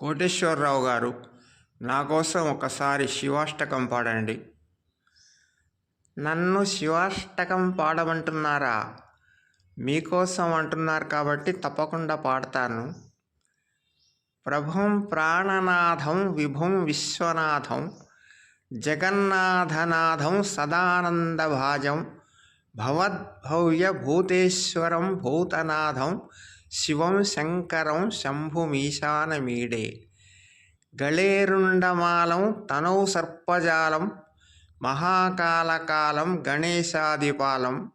కోటేశ్వరరావు గారు నా కోసం ఒకసారి శివాష్టకం పాడండి. నన్ను శివాష్టకం పాడమంటున్నారా? మీకోసం అంటున్నారు కాబట్టి తప్పకుండా పాడతాను. ప్రభుం ప్రాణనాథం విభుం విశ్వనాథం జగన్నాథనాథం సదానందభాజం భవద్భవ్య భూతేశ్వరం భూతనాథం శివం శంకరం శంభుమీశానమీడే గళేరుండమాలం తనౌ సర్పజాలం మహాకాలకాలం గణేశాదిపాలం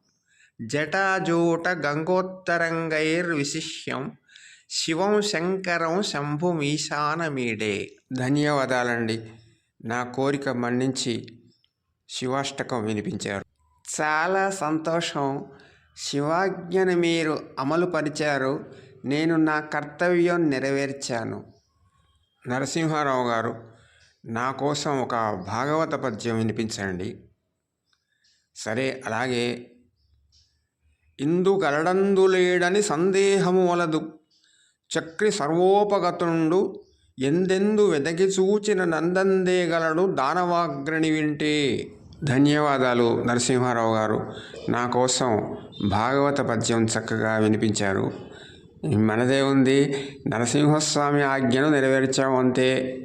జటాజూట గంగోత్తరంగైర్విశిష్యం శివం శంకరం శంభుమీశానమీడే ధన్యవాదాలండి నా కోరిక మన్నించి శివాష్టకం వినిపించారు. చాలా సంతోషం. శివాజ్ఞను మీరు అమలు పరిచారు నేను నా కర్తవ్యం నెరవేర్చాను. నరసింహారావు గారు నా కోసం ఒక భాగవత పద్యం వినిపించండి. సరే అలాగే. ఇందు గలడందులేడని సందేహము వలదు. చక్రి సర్వోపగతుండు ఎందెందు వెదకి చూచిన నందందేగలడు దానవాగ్రణి వింటే. ధన్యవాదాలు నరసింహారావు గారు. నా కోసం భాగవత పద్యం చక్కగా వినిపించారు. మనదే ఉంది నరసింహస్వామి ఆజ్ఞను నెరవేర్చాము అంతే.